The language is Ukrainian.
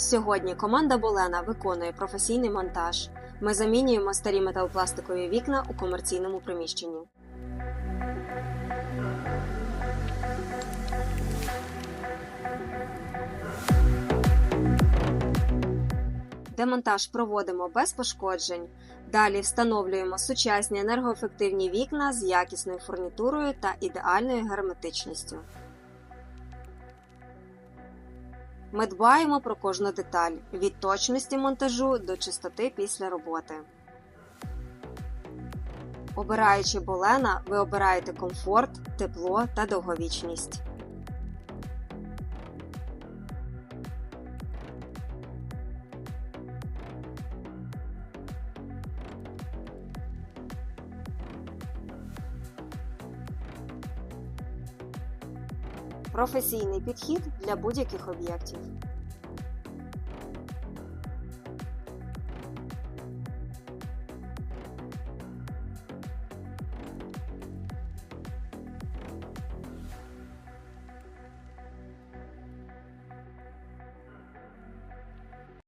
Сьогодні команда Болена виконує професійний монтаж. Ми замінюємо старі металопластикові вікна у комерційному приміщенні. Демонтаж проводимо без пошкоджень. Далі встановлюємо сучасні енергоефективні вікна з якісною фурнітурою та ідеальною герметичністю. Ми дбаємо про кожну деталь від точності монтажу до чистоти після роботи. Обираючи болена, ви обираєте комфорт, тепло та довговічність. Професійний підхід для будь-яких об'єктів.